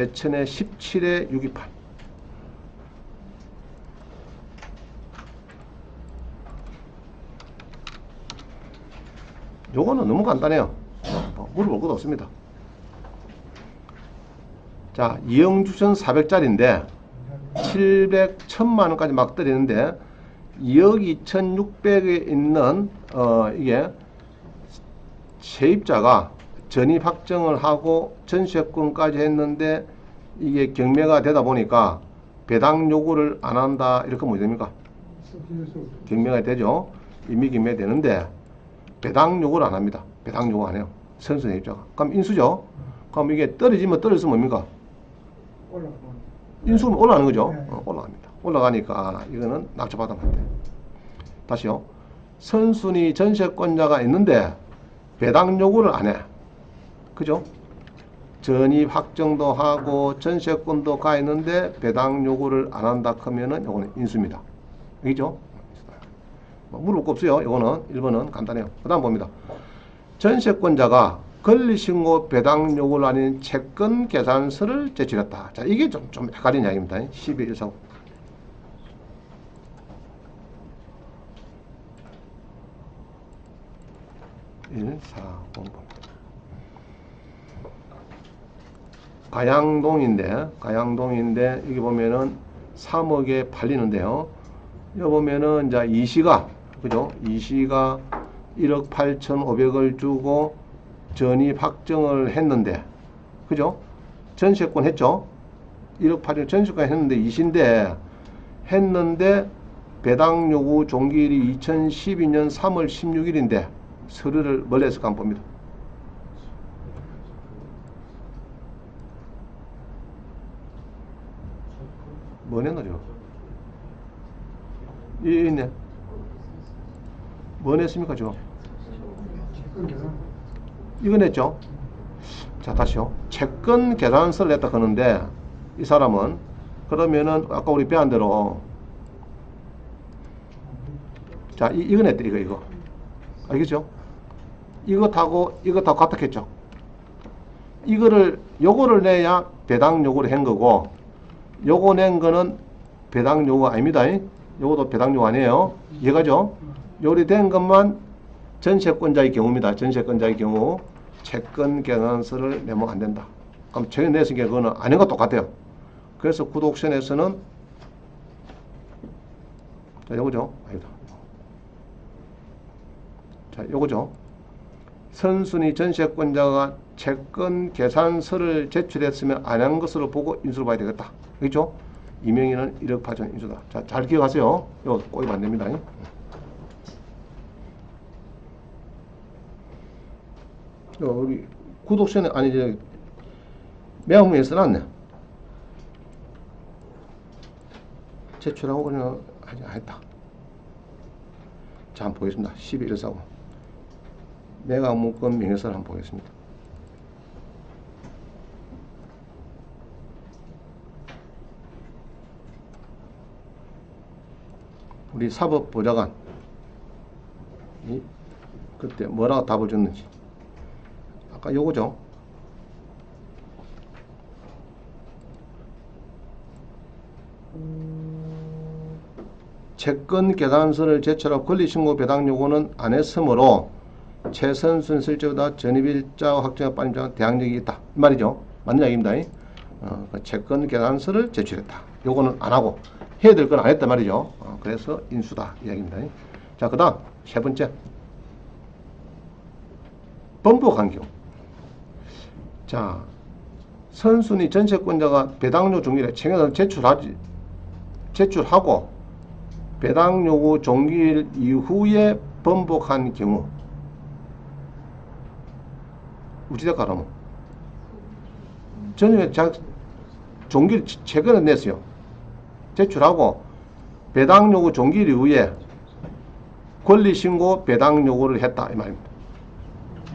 제천의 17에 628. 요거는 너무 간단해요. 어, 물어볼 것도 없습니다. 자, 이영주천 400짜리인데 700, 1000만 원까지 막 때리는데 2억 2,600에 있는 어 이게 세입자가 전입 확정을 하고 전세권까지 했는데 이게 경매가 되다 보니까 배당 요구를 안 한다 이렇게 뭐 됩니까? 경매가 되죠. 이미 경매 되는데 배당 요구를 안 합니다. 배당 요구 안 해요. 선순위 입자가. 그럼 인수죠. 그럼 이게 떨어지면 떨어지면 뭡니까? 인수는 올라가는 거죠. 네. 어, 올라갑니다. 올라가니까 이거는 낙찰받으면 안 돼. 다시요. 선순위 전세권자가 있는데 배당 요구를 안 해. 그죠? 전입 확정도 하고 전세권도 가 있는데 배당 요구를 안 한다 하면은 이거는 인수입니다. 여기죠? 뭐 물을 거 없어요. 이거는 1번은 간단해요. 그 다음 봅니다. 전세권자가 권리신고 배당 요구를 아닌 채권 계산서를 제출했다. 자, 이게 좀, 좀 헷갈리는 이야기입니다. 12, 1, 4, 5. 1, 4, 5. 가양동인데, 가양동인데, 여기 보면은 3억에 팔리는데요. 여기 보면은 이제 이시가, 그죠? 이시가 1억 8,500을 주고 전입 확정을 했는데, 그죠? 전세권 했죠? 1억 8천 전세권 했는데 이신데 했는데 배당 요구 종기일이 2012년 3월 16일인데 서류를 멀리서 간 봅니다. 뭐 냈노죠? 이 있네. 뭐 냈습니까, 저? 이거 냈죠? 자, 다시요. 채권 계산서를 냈다 하는데 이 사람은 그러면은 아까 우리 배운 대로 자, 이, 이거 냈대, 이거, 이거. 알겠죠? 타고 같다 했죠? 이거를 요거를 내야 배당 요구를 한 거고 요거 낸 거는 배당 요구 아닙니다. 요것도 배당 요구 아니에요. 이해가죠? 요리 된 것만 전세권자의 경우입니다. 전세권자의 경우 채권 계산서를 내면 안 된다. 그럼 전에 냈으니까 그거는 아닌 것 똑같아요. 그래서 구독션에서는 자, 요거죠. 아니다. 자, 요거죠. 선순위 전세권자가 채권 계산서를 제출했으면 안 한 것으로 보고 인수를 봐야 되겠다. 그렇죠? 이명희는 1억 8천 인수다. 자, 잘 기억하세요. 이거 꼬이면 안 됩니다. 어, 우리 구독션에 아니 저 매화문에 써놨네. 제출하고 그냥 안 했다. 자, 한번 보겠습니다. 12.145. 매각문건 명예서를 한번 보겠습니다. 우리 사법보좌관 이 그때 뭐라고 답을 줬는지 아까 요거죠. 채권 계산서를 제출하고 권리신고 배당 요구는 안 했으므로 최선순 실제보다 전입일자 확정에 빠진 자가 대항력이 있다. 이 말이죠. 맞는 이야기입니다. 어, 그 채권 계산서를 제출했다. 요거는 안 하고 해야 될 건 안 했단 말이죠. 어, 그래서 인수다 이야기입니다. 자, 그 다음 세 번째 번복한 경우. 자, 선순위 전세권자가 배당료 종기를 청약을 제출하지 제출하고 배당 요구 종기일 이후에 번복한 경우 우지대 가라면 전에 자 종기를 최근에 냈어요. 제출하고 배당 요구 종기일 이후에 권리 신고 배당 요구를 했다 이 말입니다.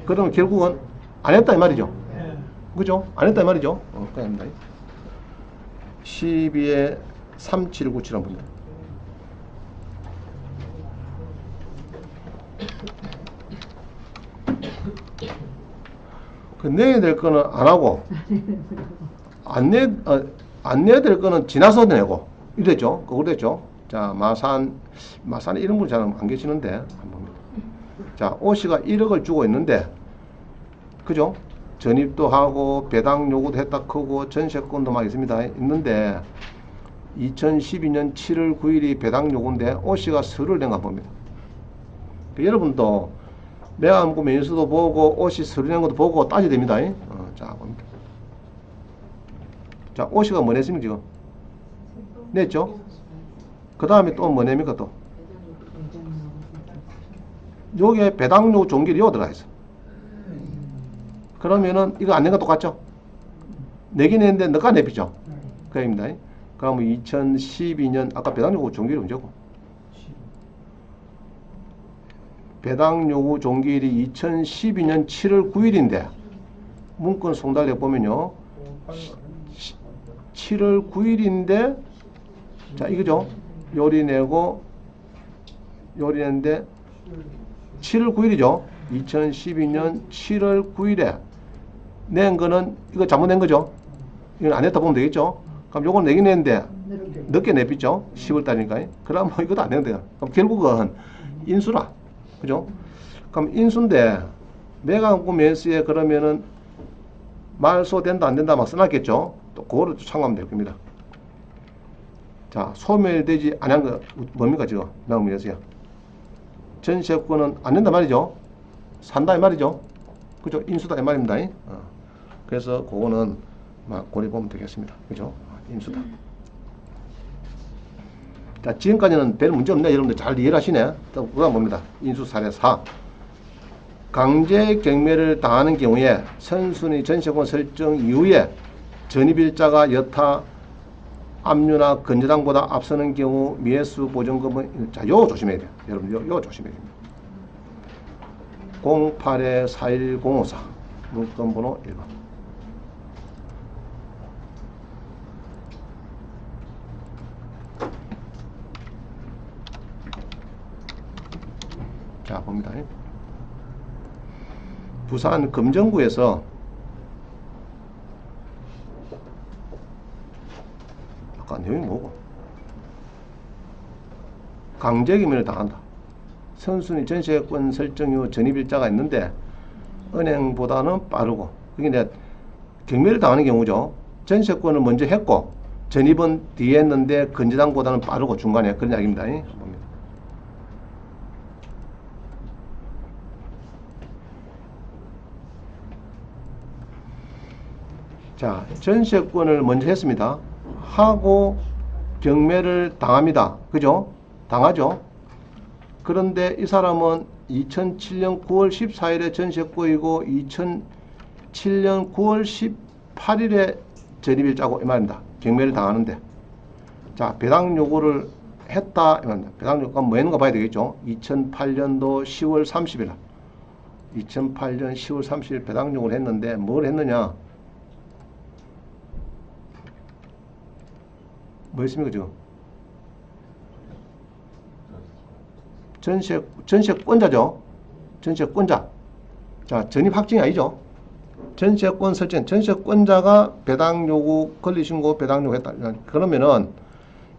그러면 결국은 안 했다 이 말이죠. 그죠? 안 했다 이 말이죠. 어, 그입니다 12에 3797 한번 봅니다. 그 내야 될 거는 안 하고 안 내, 어, 안 내야 될 거는 지나서 내고 이랬죠. 그거 그랬죠. 자, 마산, 마산에 이런 분 잘 안 계시는데, 한번. 자, 오씨가 1억을 주고 있는데, 그죠? 전입도 하고, 배당 요구도 했다 크고, 전세권도 막 있습니다. 있는데, 2012년 7월 9일이 배당 요구인데, 오씨가 서류를 낸가 봅니다. 그 여러분도 매암구 매수도 보고, 오씨 서류 낸 것도 보고 따져야 됩니다. 어, 자, 봅니다. 자, 오씨가 뭐 냈습니까, 지금? 냈죠? 그 다음에 또 뭐 냅니까, 또? 요게 배당료 요 들어가 있어. 그러면은 이거 안 낸 거 똑같죠? 내긴 했는데 너가 내비죠? 그 얘기입니다. 그러면 2012년 아까 배당요구 종결이 언제고? 배당요구 종결이 2012년 7월 9일인데 문건 송달에 보면요. 7월 9일인데 자 이거죠. 요리 내고 요리 냈는데 7월 9일이죠. 2012년 7월 9일에 낸 거는 이거 잘못 낸 거죠. 이건 안 했다 보면 되겠죠. 그럼 요건 내긴 냈는데 늦게 내비죠. 10월 달이니까. 그럼 뭐 이것도 안 되는데요. 그럼 결국은 인수라. 그죠? 그럼 인수인데 매각구 매수에 그러면은 말소 된다 안 된다 막 써놨겠죠. 또 그거를 참고하면 될 겁니다. 자, 소멸되지 않은 거 뭡니까 지금? 매각구 매수야. 전세권은 안 된다 말이죠. 산다 이 말이죠. 그죠? 인수다 이 말입니다. 어. 그래서 그거는 막 고려 보면 되겠습니다. 그죠? 인수다. 자, 지금까지는 별 문제 없네. 여러분들 잘 이해를 하시네. 또 그다음 봅니다. 인수 사례 4. 강제 경매를 당하는 경우에 선순위 전세권 설정 이후에 전입일자가 여타 압류나 건재당보다 앞서는 경우 미해수 보증금은 자, 요 조심해야 돼요. 여러분 요, 요 조심해야 됩니다. 08에 41054 문건 번호 1번 자 봅니다. 부산 금정구에서 아까 내용이 뭐고? 강제기밀을 당한다. 선순위 전세권 설정 후 전입일자가 있는데 은행보다는 빠르고 이게 이제 경매를 당하는 경우죠. 전세권을 먼저 했고 전입은 뒤에 했는데 건재당보다는 빠르고 중간에 그런 이야기입니다. 봅니다. 자, 전세권을 먼저 했습니다. 하고 경매를 당합니다. 그죠? 당하죠? 그런데 이 사람은 2007년 9월 14일에 전세권이고 2007년 9월 18일에 전입일자고 이 말입니다. 경매를 당하는데 자 배당 요구를 했다 이 말입니다. 배당 요구가 뭐 했는가 봐야 되겠죠. 2008년도 10월 30일 2008년 10월 30일 배당 요구를 했는데 뭘 했느냐 뭐 했습니까 지금 전세 전세권자죠. 전세권자. 자, 전입 확정이 아니죠. 전세권 설정, 전세권자가 배당 요구 권리 신고 배당 요구했다. 그러면은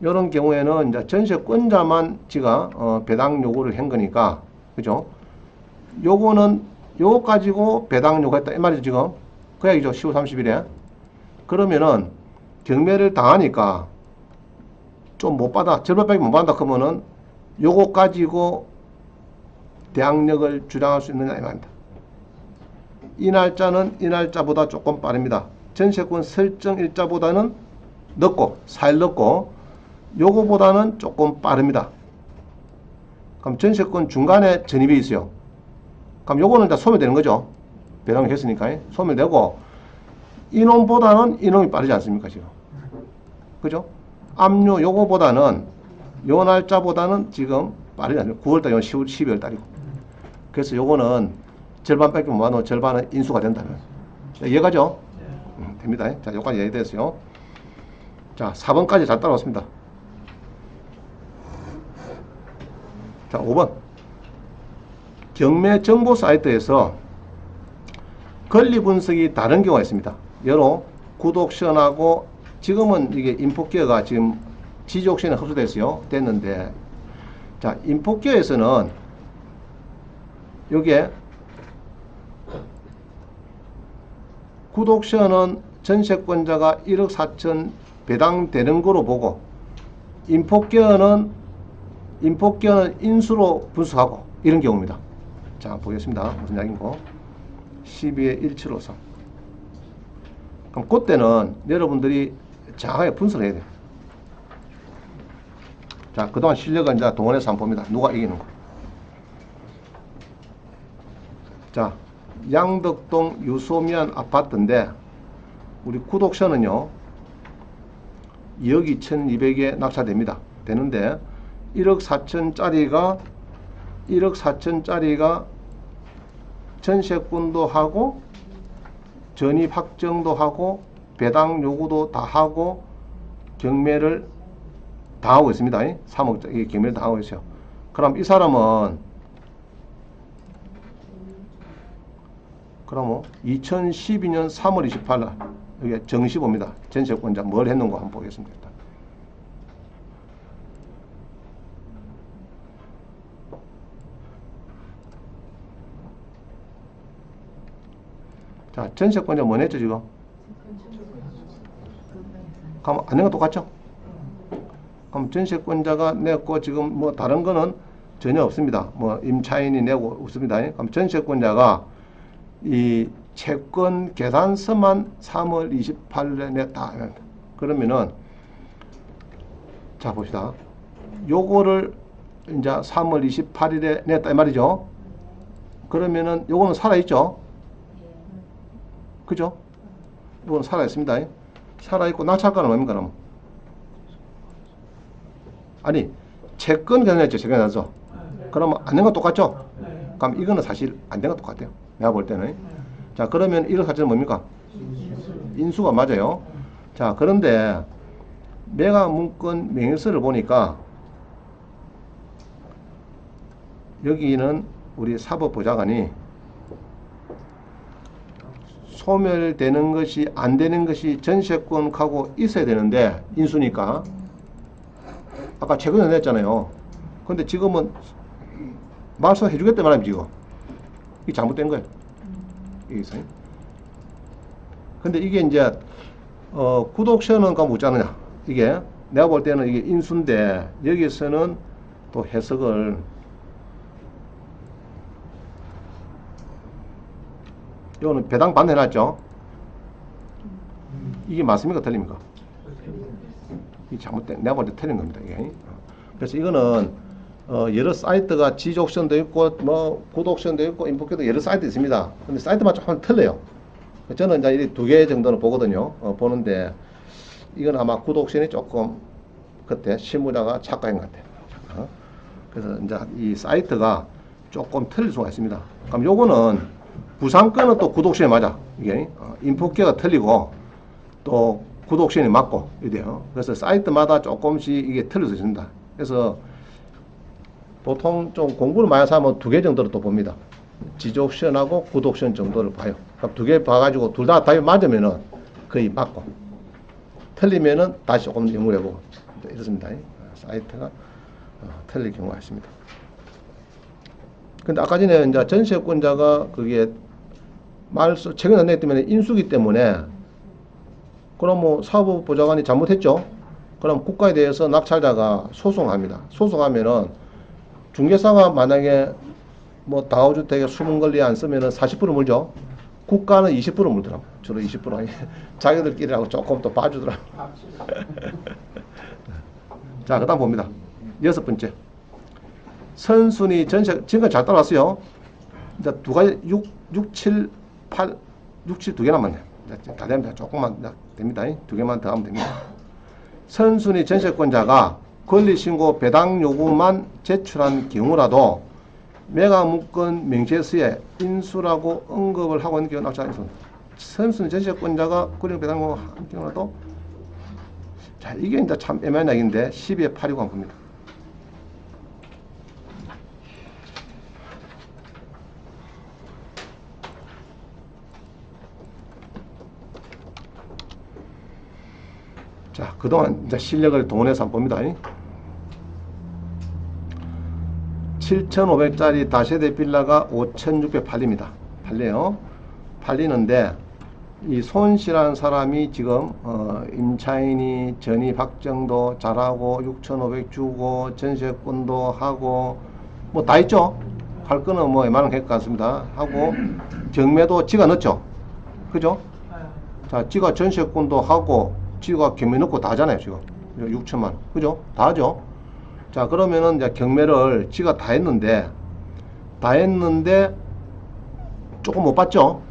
이런 경우에는 이제 전세권자만 지가 어, 배당 요구를 한 거니까 그죠? 요거는 요거 가지고 배당 요구했다 이 말이죠 지금 그 얘기죠 10월 30일에 그러면은 경매를 당하니까 좀 못 받아 절반밖에 못 받는다 그러면은 요거 가지고 대항력을 주장할 수 있느냐 이 말입니다. 이 날짜는 이 날짜보다 조금 빠릅니다. 전세권 설정 일자보다는 늦고 4일 늦고 요거보다는 조금 빠릅니다. 그럼 전세권 중간에 전입이 있어요. 그럼 요거는 다 소멸되는 거죠. 배당을 했으니까 소멸되고 이놈보다는 이놈이 빠르지 않습니까 지금. 그죠? 압류 요거보다는 요 날짜보다는 지금 않아요. 9월달, 10월, 12월 달이고. 그래서 요거는 절반밖에 못 받으면 절반은 인수가 된다면. 자, 이해가죠? 음, 됩니다. 자, 요까지 이해됐어요. 자, 4번까지 잘 따라왔습니다. 자, 5번. 경매 정보 사이트에서 권리 분석이 다른 경우가 있습니다. 여로 구독션하고 지금은 이게 인포기어가 지금 지지옥션에 흡수됐어요. 됐는데 자 인포기어에서는 요게 구독션은 전세권자가 1억 4천 배당되는 거로 보고 인포기어는 인포기어는 인수로 분석하고 이런 경우입니다. 자 보겠습니다. 무슨 이야기인고 12의 1753 그럼 그때는 여러분들이 정확하게 분석해야 돼요. 자, 그동안 실력은 이제 동원해서 한번 봅니다. 누가 이기는 거. 자, 양덕동 유소미안 아파트인데, 우리 구독션은요, 2억 2,200에 낙찰됩니다. 되는데, 1억 4천짜리가, 1억 4천짜리가 전세권도 하고, 전입 확정도 하고, 배당 요구도 다 하고, 경매를 다 하고 있습니다. 3억 이 경매를 다 하고 있어요. 그럼 이 사람은 그러면 2012년 3월 28일 여기 정시 봅니다. 전세권자 뭘 했는가 한번 보겠습니다. 자, 전세권자 뭐 냈죠 지금? 그럼 안내가 똑같죠? 그럼 전세권자가 냈고 지금 뭐 다른 거는 전혀 없습니다. 뭐 임차인이 내고 없습니다. 그럼 전세권자가 이 채권 계산서만 3월 28일에 냈다. 그러면은 자 봅시다. 요거를 이제 3월 28일에 냈다 이 말이죠. 그러면은 요거는 살아 있죠. 그죠? 이거는 살아 있습니다. 살아 있고 낙찰가는 뭡니까 그럼? 아니 채권 계산했죠. 채권 계산서 그러면 안 된 건 똑같죠? 그럼 이거는 사실 안 된 건 똑같아요. 내가 볼 때는. 자 그러면 1억 4천은 뭡니까? 인수가 맞아요. 자 그런데 매각 문건 명의서를 보니까 여기는 우리 사법보좌관이 소멸되는 것이 안 되는 것이 전세권하고 있어야 되는데 인수니까 아까 최근에 냈잖아요. 근데 지금은 말소해 주겠다 말하면 지금 이게 잘못된 거예요. 이게 있어요. 근데 이게 이제 어 구독션은 가면 없잖느냐. 이게 내가 볼 때는 이게 인수인데 여기서는 또 해석을 이거는 배당 반대해놨죠. 이게 맞습니까? 틀립니까? 이 잘못된 때 틀린 겁니다. 이게. 그래서 이거는 어, 여러 사이트가 지지 옵션도 있고 뭐 구독 옵션도 있고 인포켓도 여러 사이트 있습니다. 근데 사이트만 조금 틀려요. 저는 이제 이두개 정도는 보거든요. 어, 보는데 이건 아마 구독 옵션이 조금 그때 실무자가 착각한 것 같아요. 어? 그래서 이제 이 사이트가 조금 틀릴 수가 있습니다. 그럼 요거는 부상권은 또 구독 옵션이 맞아. 이게 어, 인포켓가 틀리고 또 구독션이 맞고 이래요. 그래서 사이트마다 조금씩 이게 있습니다. 그래서 보통 좀 공부를 많이 하면 두 개 정도를 또 봅니다. 지속션하고 구독션 정도를 봐요. 두 개 봐가지고 둘 다 답이 맞으면은 거의 맞고 틀리면은 다시 조금 연구를 해보고 이렇습니다. 사이트가 어, 틀릴 경우가 있습니다. 근데 아까 전에 이제 전세권자가 그게 말소 최근에 냈기 때문에 인수기 때문에 그럼 뭐 사법 보좌관이 잘못했죠. 그럼 국가에 대해서 낙찰자가 소송합니다. 소송하면은 중개사가 만약에 뭐 다우주택에 수문 권리 안 쓰면은 40% 물죠. 국가는 20% 물더라고. 주로 20% 자기들끼리라고 조금 더 봐주더라고. 자, 그다음 봅니다. 여섯 번째. 선순위 전세 지금까지 잘 따라왔어요. 이제 두 가지 6, 6, 7, 8, 6, 7 두 개 남았네. 다 됩니다. 조금만 됩니다. 두 개만 더 하면 됩니다. 선순위 전세권자가 권리신고 배당 요구만 제출한 경우라도 매각문건 명세서에 인수라고 언급을 하고 있는 경우는 낙찰 있습니다. 선순위 전세권자가 권리 배당 요구한 경우라도 자 이게 이제 참 애매한 얘기인데 12에 8이고 한 겁니다. 자, 그동안 이제 실력을 동원해서 한번 봅니다. 7,500짜리 다세대 빌라가 5,600 팔립니다. 팔려요. 팔리는데 이 손씨라는 사람이 지금 어, 임차인이 전입 확정도 잘하고 6,500 주고 전세권도 하고 뭐 다 있죠. 할 거는 뭐 웬만한 것 같습니다. 하고 경매도 지가 넣었죠. 그죠? 자, 지가 전세권도 하고 지가 경매 넣고 다 하잖아요, 지금. 6천만 원. 그죠? 다 하죠. 자, 그러면은 이제 경매를 지가 다 했는데 다 했는데 조금 못 받죠?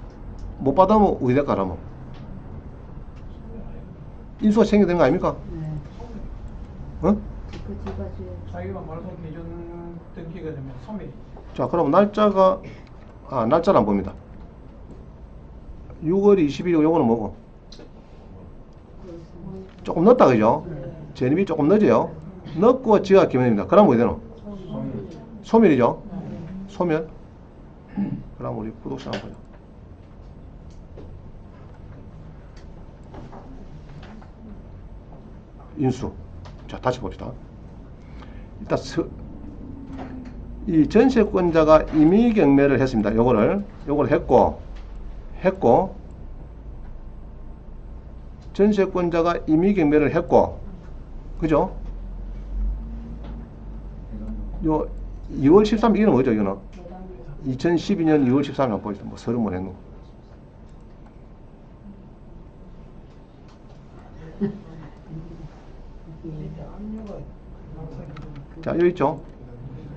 못 받으면 어디 될까, 그러면? 인수가 생겨야 되는 거 아닙니까? 네. 어? 그. 자기가 등기가 되면 자, 그럼 날짜가, 아, 날짜를 안 봅니다. 6월 20일이고 요거는 뭐고? 조금 늦다, 그죠? 전입이 조금 늦어요. 늦고 지가 기면입니다. 그럼 어디 되노? 소멸이죠? 소멸? 그럼 우리 구독자 한번 보자. 인수. 자, 다시 봅시다. 일단 서, 이 전세권자가 임의 경매를 했습니다. 요거를 요걸 했고 했고 전세권자가 임의 경매를 했고 그죠? 요 2월 13일 이는 뭐죠, 이거는? 2012년 2월 13일 한번 보시죠. 뭐 서른 번 했노. 자, 여기 있죠?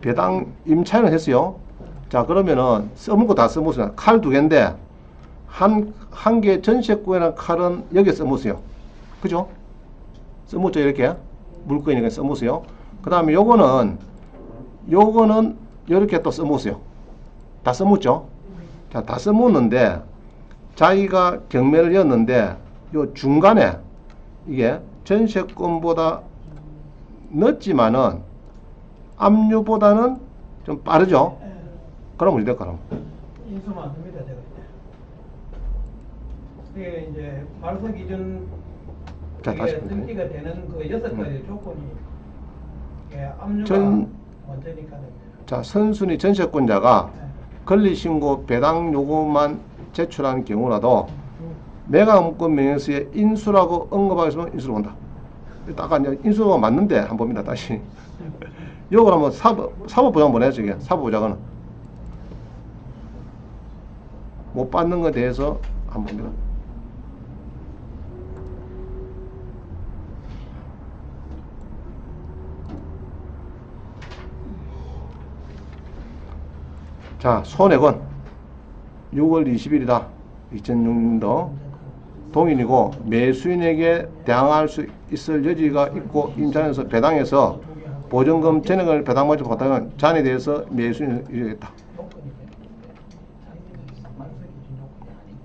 배당 임차인을 했어요. 자, 그러면은 써먹고 다 써먹었어요. 칼 두 개인데 한, 한 개 전세권이라는 칼은 여기에 써먹었어요. 그죠? 써먹죠, 이렇게. 물건이니까 써먹었어요. 그 다음에 요거는, 요거는 이렇게 또 써먹었어요. 다 써먹죠? 자, 다 써먹었는데 자기가 경매를 였는데 요 중간에 이게 전세권보다 늦지만은 압류보다는 좀 빠르죠. 그럼 어디 될까 그럼? 인수만 안 됩니다 제가 이제 이게 이제 말소 기준 자, 다시 볼게요. 등기가 되는 그 여섯 가지 음. 조건이 이게 압류가 전- 먼저니까 됩니다. 자, 선순위 전세권자가 네. 권리신고 배당 요구만 제출한 경우라도 매각문건 명예서에 인수라고 언급하게 있으면 인수로 본다. 딱 이제 인수가 맞는데 한번 봅니다. 다시. 요걸 한번 사법, 사법보장 한번 해야죠. 이게 사법보장은. 못 받는 것에 대해서 한번 봅니다. 자, 손해건 6월 20일이다. 2006년도 동인이고 매수인에게 대항할 수 있을 여지가 있고 임차인에서 배당해서 보증금 전액을 배당받지 못하면 잔에 대해서 매수인을 되는데 자기들이 말소 기준 조건이 아니고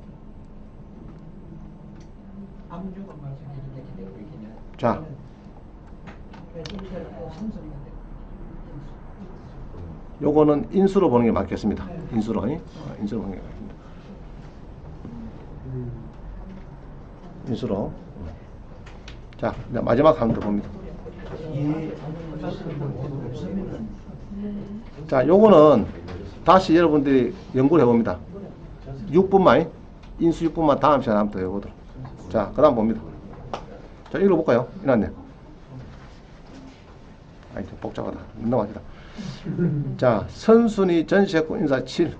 압류가 말소 기준 자, 요거는 인수로 보는 게 맞겠습니다. 인수로, 어, 인수로 보는 게 맞습니다. 인수로. 자, 이제 마지막 한번더 봅니다. 자, 요거는 다시 여러분들이 연구를 해봅니다. 6분만, 인수 6분만 다음 시간에 한번 더 해보도록. 자, 그 다음 봅니다. 자, 읽어볼까요? 이났네. 아니, 좀 복잡하다. 넘어갑니다. 자, 선순위 전세권 인사 7.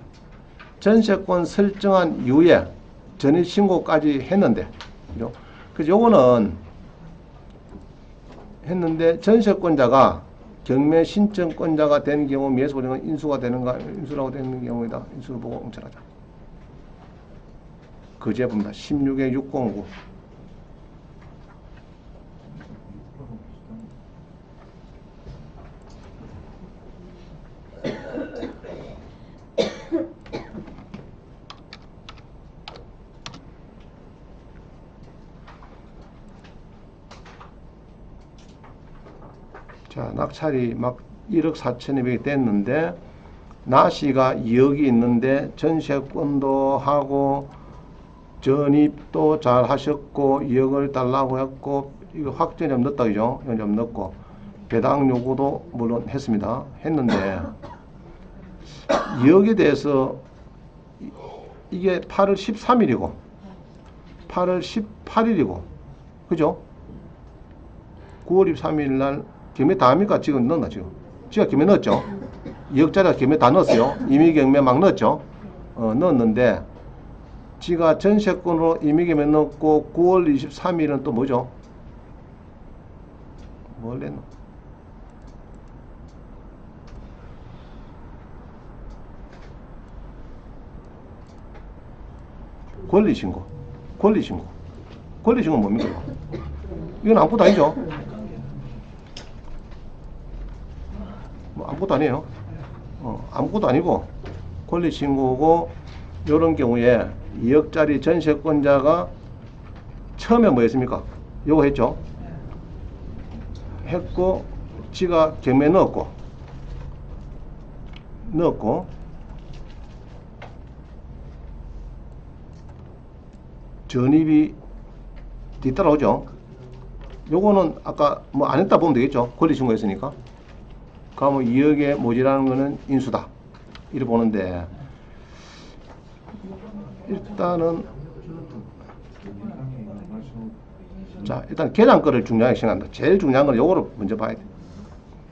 전세권 설정한 이후에 전입 신고까지 했는데, 그죠? 그래서 요거는 했는데 전세권자가 경매 신청권자가 된 경우 보는 인수가 되는가 인수라고 되는 경우이다. 인수를 보고 응찰하자. 그제봅니다. 16에 609. 자, 낙찰이 막 1억 4천여백이 됐는데 나시가 2억이 있는데 전세권도 하고 전입도 잘 하셨고 2억을 달라고 했고 이거 좀 넣었다 그죠? 좀 넣고 배당 요구도 물론 했습니다. 했는데 여기에 대해서 이- 이게 8월 13일이고 8월 18일이고 그죠? 9월 23일 날 경매 다 합니까? 지금 넣었나 지금? 경매 넣었죠? 2억짜리 경매 다 넣었어요. 이미 경매 막 넣었죠? 어, 넣었는데 지가 전세권으로 이미 경매 넣었고 9월 23일은 또 뭐죠? 뭘 냈노? 권리신고. 권리신고. 권리신고 뭡니까? 이건 아무것도 아니죠? 뭐 아무것도 아니에요. 어, 아무것도 아니고 권리 신고고 이런 경우에 2억짜리 전세권자가 처음에 뭐 했습니까? 요거 했죠? 했고 지가 경매 넣었고 넣었고 전입이 뒤따라오죠. 요거는 아까 뭐 안 했다 보면 되겠죠. 권리 신고했으니까. 그러면 2억에 모자라는 거는 인수다. 이렇게 보는데 일단은 자 일단 계산 거를 중요하게 생각한다. 제일 중요한 건 요거를 먼저 봐야 돼.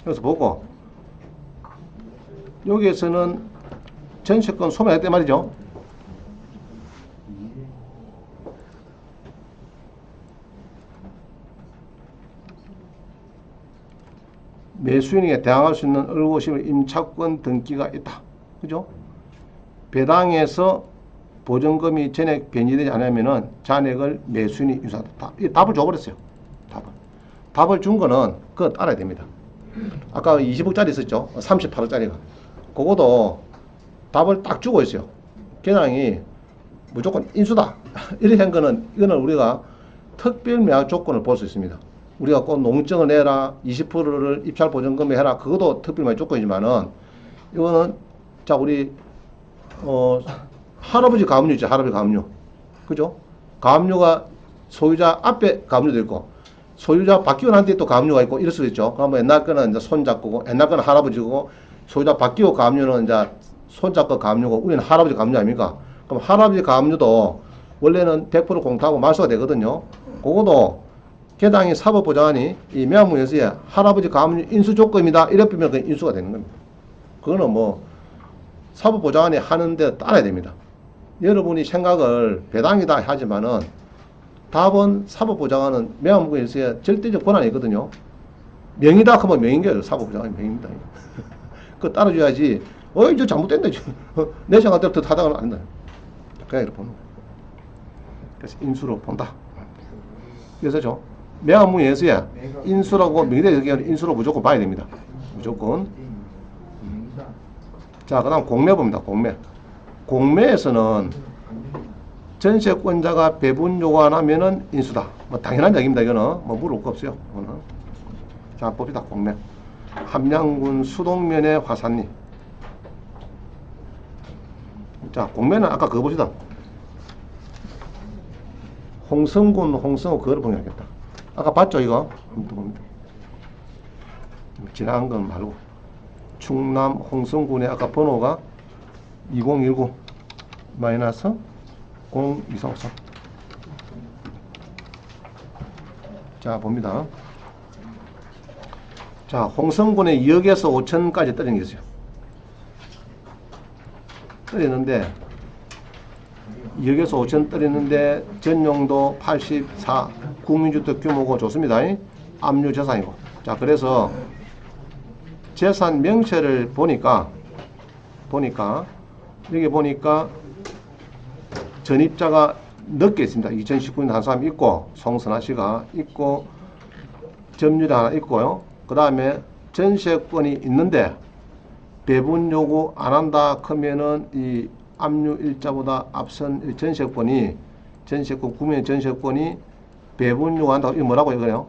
그래서 보고 여기에서는 전세권 소매했단 말이죠. 매수인에게 대항할 수 있는 을고심의 임차권 등기가 있다. 그죠? 배당에서 보증금이 전액 변이되지 않으면은 잔액을 매수인이. 답- 이 답을 줘버렸어요. 답을. 답을 준 거는 그거 알아야 됩니다. 아까 20억짜리 있었죠? 38억짜리가. 그거도 답을 딱 주고 있어요. 계장이 무조건 인수다. 이렇게 한 거는, 이거는 우리가 특별 매각 조건을 볼 수 있습니다. 우리가 꼭 농증을 내라, 20%를 입찰 보증금에 해라, 그것도 특별 매각 조건이지만은, 이거는, 자, 우리, 어, 할아버지 가압류 있죠, 할아버지 가압류. 그죠? 가압류가 소유자 앞에 가압류도 있고, 소유자 바뀌고 난 뒤에 또 가압류가 있고, 이럴 수도 있죠. 그러면 옛날 거는 이제 손잡고, 옛날 거는 할아버지고, 소유자 바뀌고 가압류는 이제 손잡고 가압류고, 우리는 할아버지 가압류 아닙니까? 그럼 할아버지 가압류도 원래는 100% 공타하고 말소가 되거든요. 그거도 개당이 사법보장하니 이 매화문에서의 할아버지 가압류 인수 조건입니다. 이래 그 인수가 되는 겁니다. 그거는 뭐 사법보장안이 하는데 따라야 됩니다. 여러분이 생각을 배당이다 하지만은 답은 사법보장안은 매화문에서의 절대적 권한이 있거든요. 명의다 하면 명인 거예요. 사법보장안이 명입니다. 그거 따라줘야지. 어이, 저 잘못됐네. 내 생각대로 더 타당은 안 된다. 그냥 이렇게 보는 거예요. 그래서 인수로 본다. 그래서 저 매화문에서의 인수라고 명의대 얘기하는 인수로 무조건 봐야 됩니다. 무조건. 자, 그 다음 공매 봅니다. 공매. 공매에서는 전세권자가 배분 요구 안 하면은 인수다. 뭐 당연한 얘기입니다. 이거는 뭐 물을 거 없어요. 이거는. 자, 봅시다. 공매. 함양군 수동면의 화산리. 자, 공매는 아까 그거 보시다. 홍성군, 홍성호 그거를 보내야겠다. 아까 봤죠, 이거? 봅니다. 지나간 건 말고. 충남 홍성군의 아까 번호가 2019 마이너스 0243. 자, 봅니다. 자, 홍성군에 2억에서 5천까지 떨어진 게 있어요. 떨어졌는데 2억에서 5천 떨어졌는데 전용도 84 국민주택 규모고 좋습니다. 압류 재산이고. 자, 그래서 재산 명세를 보니까 보니까 여기 보니까 전입자가 늦게 있습니다. 2019년 한 사람 있고 송선아 씨가 있고 점유자 하나 있고요. 그 다음에 전세권이 있는데 배분 요구 안 한다 하면은 이 압류 일자보다 앞선 이 전세권이 전세권 구매 전세권이 배분 요구한다. 이거 뭐라고 이거요?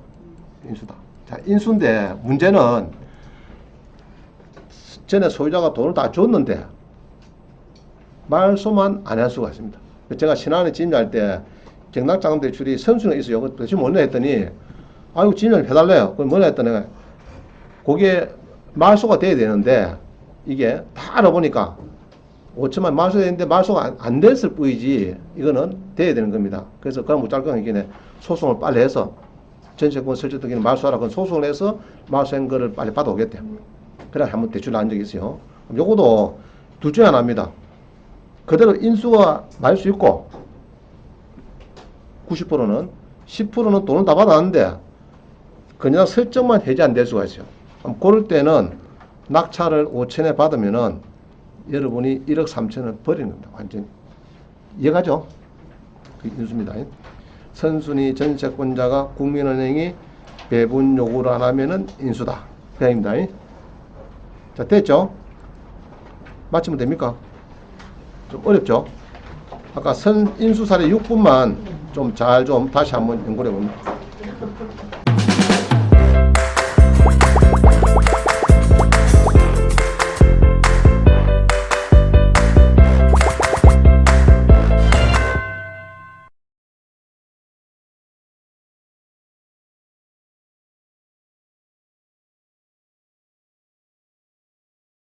인수다. 자 인수인데 문제는 전에 소유자가 돈을 다 줬는데 말소만 안 할 수가 있습니다. 제가 신안에 진료할 때 경락자금 대출이 선수는 있어요. 지금 원래 했더니 아이고 진열 해달래요. 그럼 했다 내가 그게 말소가 돼야 되는데 이게 다 알아보니까 5천만 말소 되는데 말소가 안, 안 됐을 뿐이지 이거는 돼야 되는 겁니다. 그래서 그럼 무짤강 이게 소송을 빨리 해서 전세권 설정등기는 말소하라 그건 소송을 해서 말소한 거를 빨리 받아오겠대요. 그래 한번 대출 나온 적이 있어요. 요거도 둘 중에 하나입니다. 그대로 인수가 말수 있고 90%는 10%는 돈은 다 받았는데 그냥 설정만 해지 안 될 수가 있어요. 그럼 그럴 때는 낙찰을 5천에 받으면은 여러분이 1억 3천을 버리는 겁니다. 완전히. 이해가죠? 그 인수입니다. 선순위 전세권자가 국민은행이 배분 요구를 안 하면은 인수다. 그 얘기입니다. 자, 됐죠? 맞추면 됩니까? 좀 어렵죠? 아까 선 인수 사례 6분만 좀 잘좀 다시 한번 연구해 봅니다.